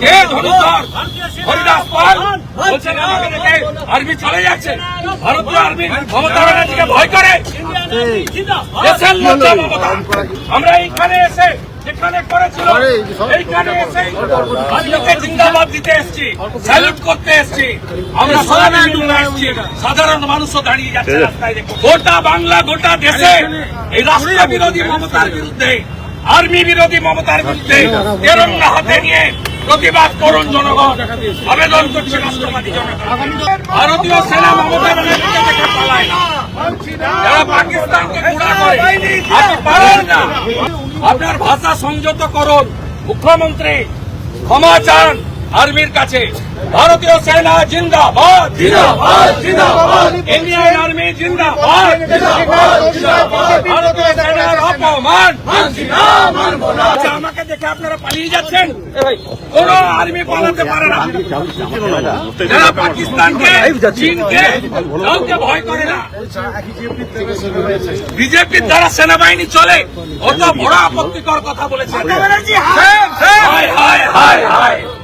কে বলছেন আমাকে আর্মি চলে যাচ্ছে। ভারতীয় আর্মি মমতা ব্যানার্জিকে ভয় করে। আমরা এইখানে এসে সাধারণ মানুষও দাঁড়িয়ে যাচ্ছে গোটা বাংলা, গোটা দেশে এই রাষ্ট্র বিরোধী মমতার বিরুদ্ধে, আর্মি বিরোধী মমতার বিরুদ্ধে তেরঙ্গা হাতে নিয়ে প্রতিবাদ করুন জনগণ। আবেদন করছে রাষ্ট্রবাদী জনগণ। ভারতীয় সেনা মমতা ব্যানার্জিকে দেখে পালায় না। যারা পাকিস্তানকে গুড়া করে আপনি পারেন না। আপনার ভাষা সংযত করুন। মুখ্যমন্ত্রী ক্ষমা চান আর্মির কাছে। ভারতীয় সেনা জিন্দাবাদ। জিন্দাবাদ জিন্দাবাদ। ইন্ডিয়ান আর্মি জিন্দাবাদ। জিন্দাবাদ জিন্দাবাদ। ভারতীয় সেনার অপমান। আমাকে দেখে আপনারা পালিয়ে যাচ্ছেন। কোন আর্মি পালাতে পারে না। যারা পাকিস্তানকে চীনকে কাউকে ভয় করে না। বিজেপির দ্বারা সেনাবাহিনী চলে। অত বড় আপত্তিকর কথা বলেছে